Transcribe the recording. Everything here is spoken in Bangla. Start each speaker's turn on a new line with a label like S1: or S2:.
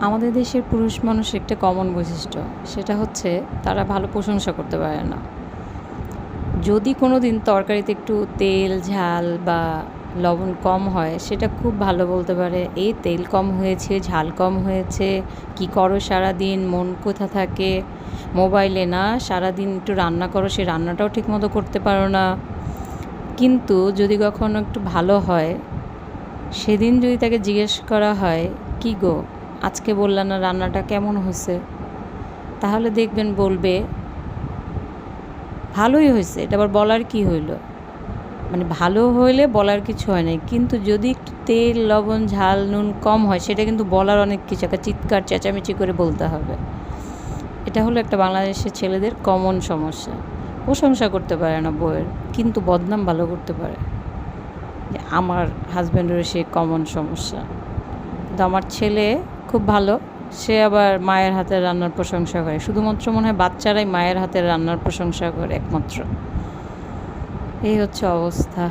S1: আমাদের দেশের পুরুষ মানুষ একটা কমন বৈশিষ্ট্য, সেটা হচ্ছে তারা ভালো প্রশংসা করতে পারে না। যদি কোনো দিন তরকারিতে একটু তেল, ঝাল বা লবণ কম হয়, সেটা খুব ভালো বলতে পারে, এই তেল কম হয়েছে, ঝাল কম হয়েছে, কি করো সারা দিন মন কোথা থাকে? মোবাইলে, না সারা দিন একটু রান্না করো, সে রান্নাটাও ঠিকমতো করতে পারো না। কিন্তু যদি কখনো একটু ভালো হয়, সেদিন যদি তাকে জিজ্ঞেস করা হয়, কি গো? আজকে বললা না রান্নাটা কেমন হয়েছে, তাহলে দেখবেন বলবে, ভালোই হয়েছে। এটা আবার বলার কি হইল? মানে ভালো হইলে বলার কিছু হয় নাই, কিন্তু যদি একটু তেল, লবণ, ঝাল, নুন কম হয়, সেটা কিন্তু বলার অনেক কিছু, একটা চিৎকার, চেঁচামেচি করে বলতে হবে। এটা হলো একটা বাংলাদেশের ছেলেদের কমন সমস্যা। প্রশংসা করতে পারে না বউয়ের, কিন্তু বদনাম ভালো করতে পারে। আমার হাজব্যান্ডেরও সে কমন সমস্যা। কিন্তু আমার ছেলে খুব ভালো। সে আবার মায়ের হাতের রান্নার প্রশংসা করে। শুধুমাত্র মনে হয় বাচ্চারাই মায়ের হাতের রান্নার প্রশংসা করে একমাত্র। এই হচ্ছে অবস্থা।